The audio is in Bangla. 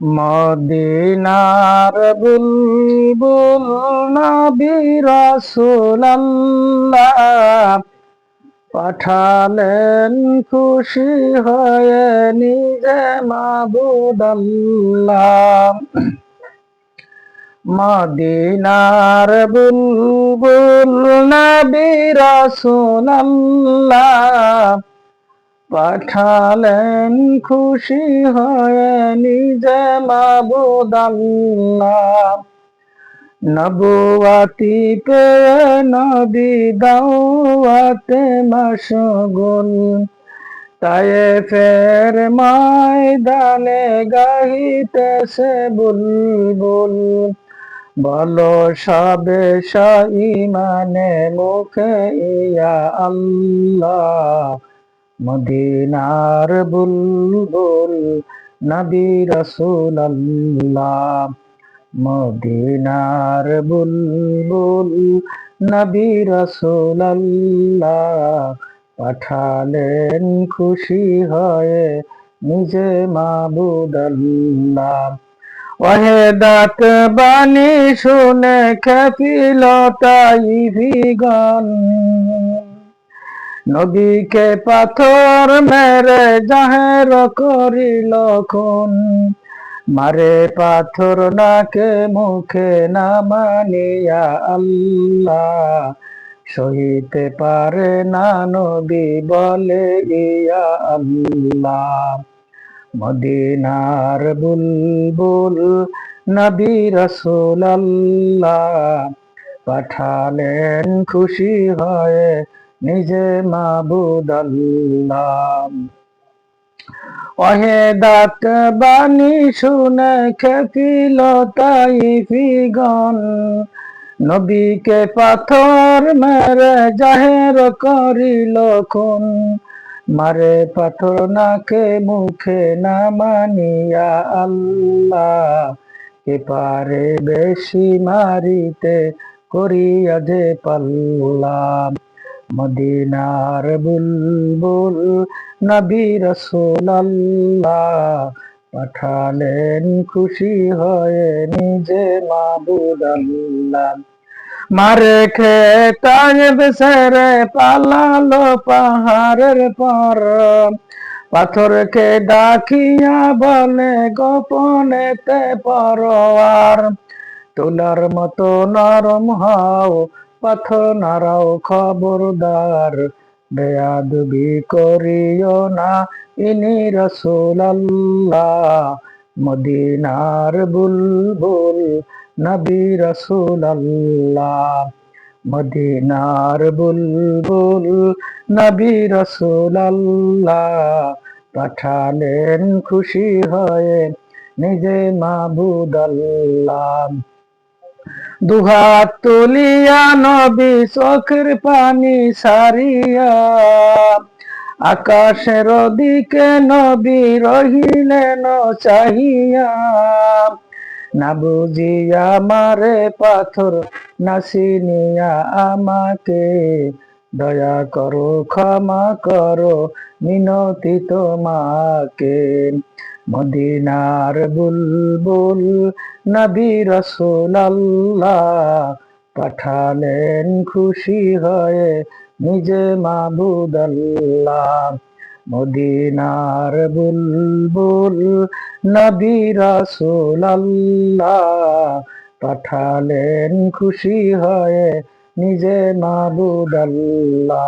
মদিনার বুলবুল নবী রাসূলুল্লাহ পাঠালেন খুশি হয়ে নিজে মাবুদাল্লাহ। মদিনার বুলবুল নবী রাসূলুল্লাহ পাঠালেন খুশি হয়ে নিজে মাবুদাল্লাহ। নবুয়াতি পেয়ে নবী দাওয়াতে মশগুল। তাই ফের ময়দানে গাহিতেছে বুলবুল। বলো সবে ইমানে মুখে ইয়া আল্লাহ। মদিনার বুলবুল নবী রসুল্লাহ মদিনার বুলবুল নবী রসুল্লাহ পাঠালেন খুশি হয়ে নিজে মাবুদাল্লাহ। ওহেদাত বাণী শুনে খেপিল তাই ভিগন নদীকে পাথর মেরে জাহের করিল খুন। মারে পাথর নাকে, মুখে না মানিয়া আল্লাহ। সহিতে পারে না নদী বলে ইয়া আল্লাহ। মদিনার বুলবুল নবী রসুল আল্লাহ পাঠালেন খুশি হয়ে নিজে মাবুদ আল্লাহ অহেদাত বাণী শুনে খেপিল তাই ফিগন নবীকে পাথর মেরে জাহের করিল খুন। মারে পাথর নাকে মুখে না মানিয়া আল্লাহ। কে পারে বেশি মারিতে করিয়া যে পাল্লাম। মদিনার বুলবুল নবী রসুল্লাহ পাঠালেন খুশি হয়ে নিজে মাবুদ মারে খেতায়েব সেরে পালালো পাহাড়ের পর। পাথর পাথরকে ডাকিয়া বলে, গোপনেতে পরোয়ার, তোলার মতো নরম হও পাথর নারাও খবরদার। বেয়াদবি করিও না ইনি রসুল আল্লাহ মদিনার বুলবুল নবী রসুল আল্লাহ মদিনার বুলবুল নবী রসুল আল্লাহ পাঠালেন খুশি হয়ে নিজে মাবুদ আল্লাহ। দুহাত তুলিয়া নবী চোখের পানি সারিয়া, আকাশের দিকে নবী রহিলেন চাহিয়া। না বুঝিয়া মারে পাথর নাসিনিয়া আমাকে। দয়া করো, ক্ষমা করো, মিনতি তোমাকে। মদিনার বুলবুল নবী রসুল্লাহ পাঠালেন খুশি হয়ে নিজে মাবুদাল্লাহ মদিনার বুলবুল নবী রসুল্লাহ পাঠালেন খুশি হয়ে নিজে মাবুদাল্লাহ